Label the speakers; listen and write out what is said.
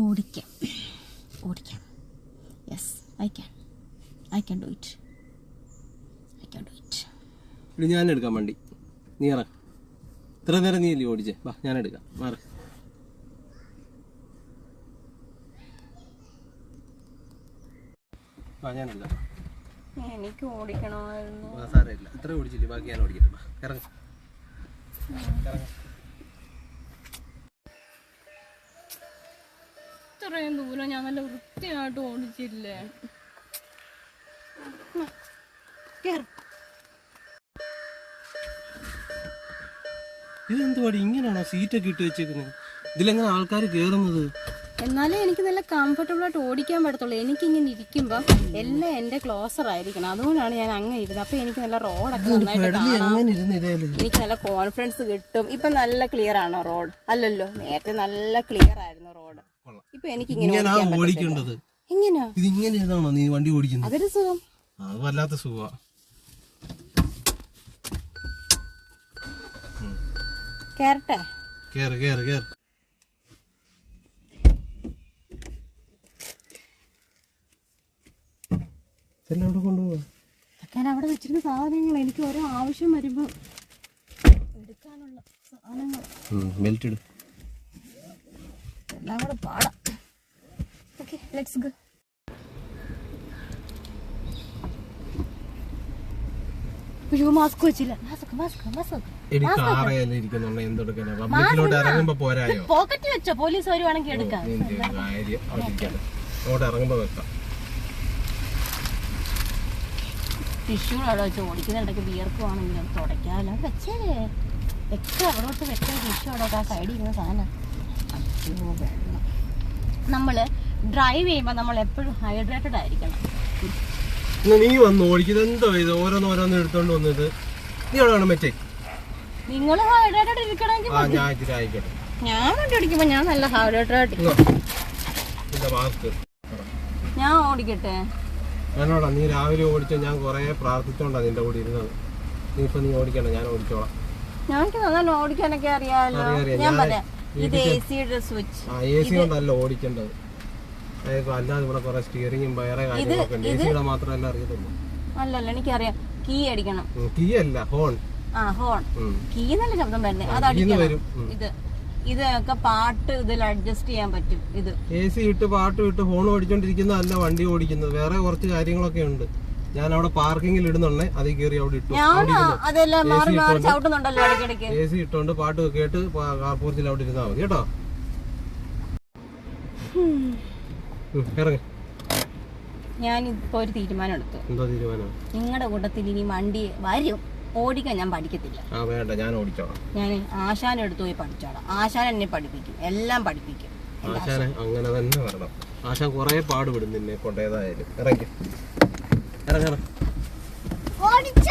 Speaker 1: ഓടിക്കാം. ഓടിക്കാം. Yes I can I can do it I can do it
Speaker 2: ഇനി ഞാൻ എടുക്കാം വണ്ടി. നീ ഇറ. ഇത്ര നേരം നീ അല്ലേ ഓടിച്ചേ? വാ ഞാൻ എടുക്കാം. മാറി വാ ഞാൻ എടുക്കാം.
Speaker 1: എനിക്ക് ഓടിക്കണമായിരുന്നു.
Speaker 2: സാറേ ഇല്ല ഇത്ര ഓടിച്ചില്ലേ? ബാക്കി ഞാൻ ഓടിക്കട്ടെ. ഇറങ്ങാം ഇറങ്ങ.
Speaker 1: ഇത്രയും ദൂരം ഞാൻ നല്ല വൃത്തിയായിട്ട് ഓടിച്ചില്ലേ?
Speaker 2: ഇതെന്തുവാടി ഇങ്ങനെയാണോ സീറ്റൊക്കെ ഇട്ട് വെച്ചേക്കുന്നത് ഇതിലെങ്ങനെ ആൾക്കാർ കയറുന്നത്
Speaker 1: എന്നാലേ എനിക്ക് നല്ല കംഫർട്ടബിൾ ആയിട്ട് ഓടിക്കാൻ പറ്റത്തുള്ളൂ. എനിക്കിങ്ങനെ ഇരിക്കുമ്പോൾ എല്ലാം എന്റെ ക്ലോസർ ആയിരിക്കണം. അതുകൊണ്ടാണ് ഞാൻ അങ്ങനെ ഇരുന്നത്. അപ്പൊ എനിക്ക് നല്ല റോഡൊക്കെ നന്നായിട്ട് കാണാം. എനിക്ക് നല്ല കോൺഫിഡൻസ് കിട്ടും. ഇപ്പൊ നല്ല ക്ലിയർ ആണോ റോഡ് അല്ലല്ലോ നേരത്തെ നല്ല ക്ലിയർ ആയിരുന്നു റോഡ് ഇപ്പൊ എനിക്ക് ഇങ്ങനെ.
Speaker 2: ഓടിക്കേണ്ടത്?
Speaker 1: എങ്ങനെയാ
Speaker 2: ഇരുന്നാണോ നീ വണ്ടി ഓടിക്കുന്നത്?
Speaker 1: അതൊരു സുഖം.
Speaker 2: അത് വല്ലാത്ത സുഖമാണ്
Speaker 1: കേറട്ടെ?
Speaker 2: കേറ് കേറ് കേറ്. ഇതെല്ലാം അവിടെ കൊണ്ടുപോകാം
Speaker 1: ഞാൻ അവിടെ വെച്ചിരുന്ന സാധനങ്ങൾ. എനിക്ക് ഓരോ ആവശ്യം വരുമ്പോ എടുക്കാനുള്ള സാധനങ്ങൾ. എല്ലാം കൂടെ പാടാം. ഓക്കെ ലെറ്റ്സ് ഗോ അയ്യോ മാസ്ക് വെച്ചില്ല. മാസ്ക് മാസ്ക് പോക്കറ്റ് വെച്ചോ? പോലീസ് വരുവാണെങ്കിൽ എടുക്കാം.
Speaker 2: അങ്ങോട്ട് ഇറങ്ങുമ്പോ വെക്കാം.
Speaker 1: ടിഷ്യൂ ചോദിക്കുന്നുണ്ടെങ്കിൽ വിയർക്കുവാണെങ്കിലും ഓടിക്കുന്നിടയ്ക്ക് വിയർക്കുവാണെങ്കിൽ അത് തുടയ്ക്കാമല്ലോ. വെച്ചേ വെച്ചോ അവിടോട്ട് വെച്ചേ ടിഷ്യൂ അവിടെ ആ സൈഡിൽ ഇരുന്ന സാധനം. അയ്യോ വെള്ളം. നമ്മൾ ഡ്രൈവ് ചെയ്യുമ്പോൾ നമ്മൾ എപ്പോഴും ഹൈഡ്രേറ്റഡ് ആയിരിക്കണം.
Speaker 2: നീ വന്ന് ഓടിക്കുന്നത് എന്തോ ഇത്? ഓരോന്ന് ഓരോന്ന് എടുത്തോണ്ട് വന്നത്. നീ അവിടെ മറ്റേ
Speaker 1: നിങ്ങൾ ഹൈഡ്രേറ്റഡ് ഇരിക്കണമെങ്കിൽ
Speaker 2: ഞാൻ
Speaker 1: വണ്ടി ഓടിക്കുമ്പോൾ ഞാൻ നല്ല ഹൈഡ്രേറ്റഡ്. ഞാൻ ഓടിക്കട്ടെ.
Speaker 2: ഞാനോടാ നീ രാവിലെ ഓടിച്ച ഞാൻ കൊറേ പ്രാർത്ഥിച്ചോണ്ടാ നിന്റെ കൂടെ ഇരുന്നത്. നീ ഇപ്പൊ നീ ഓടിക്കണ്ട ഞാൻ ഓടിച്ചോളാം.
Speaker 1: ഞങ്ങൾക്ക് നന്നായി ഓടിക്കാനൊക്കെ അറിയാമല്ലോ
Speaker 2: അറിയാം, അറിയാം.
Speaker 1: ഞാൻ
Speaker 2: ഞാൻ
Speaker 1: പറയാം. ഇത് എ സിയുടെ സ്വിച്ച്
Speaker 2: ആ എ സി കൊണ്ടല്ല ഓടിക്കേണ്ടത്. അതായത് അല്ലാതെ ഇവിടെ കുറെ സ്റ്റിയറിങ്ങും വേറെ കാര്യങ്ങളൊക്കെ ഉണ്ട്. എ സിയുടെ മാത്രമല്ല അറിയത്തുള്ളൂ.
Speaker 1: അല്ലല്ല എനിക്കറിയാം. കീ അടിക്കണം.
Speaker 2: കീ അല്ല ഹോൺ.
Speaker 1: ആ ഹോൺ. കീ നല്ല ശബ്ദം വരുന്നേ. അത് അടിക്കണം.
Speaker 2: വരും. ഉം.
Speaker 1: ഇത്. ഇതൊക്കെ പാട്ട് ഇതിൽ അഡ്ജസ്റ്റ് ചെയ്യാൻ പറ്റും. ഇത്.
Speaker 2: എ സി ഇട്ട് പാട്ട് ഇട്ട് ഹോൺ ഓടിച്ചോണ്ടിരിക്കുന്നതല്ല വണ്ടി ഓടിക്കുന്നത്. വേറെ കുറച്ച് കാര്യങ്ങളൊക്കെ ഉണ്ട്. ഞാൻ അവിടെ പാർക്കിംഗിൽ ഇടുന്നുണ്ടേ. അതിൽ കയറി അവിടെ ഇട്ടു. എ സി ഇട്ടോണ്ട് പാട്ട് കേട്ട് കാർപൂർത്തിൽ അവിടെ ഇരുന്നാ മതി. കേട്ടോ? ഇറങ്ങ്.
Speaker 1: ഞാൻ ഇപ്പൊ ഒരു തീരുമാനം എടുത്തു.
Speaker 2: എന്താ തീരുമാനം?
Speaker 1: നിങ്ങളുടെ കൂട്ടത്തിൽ ഇനി വണ്ടി വരും. ഓടിക്കാൻ ഞാൻ പഠിക്കത്തില്ല.
Speaker 2: ആ വേണ്ട ഞാൻ ഓടിച്ചോളാം.
Speaker 1: ഞാൻ ആശാൻ എടുത്തു പോയി പഠിച്ചോളാം. ആശാൻ എന്നെ പഠിപ്പിക്കും. എല്ലാം പഠിപ്പിക്കും.
Speaker 2: ആശാനെ അങ്ങനെ തന്നെ വരണം. ആശാൻ കുറെ പാടുപെടും നിന്നെ കൊണ്ടേതായാലും. ഇറങ്ങി. ഇറങ്ങണം
Speaker 1: ഓടിച്ച.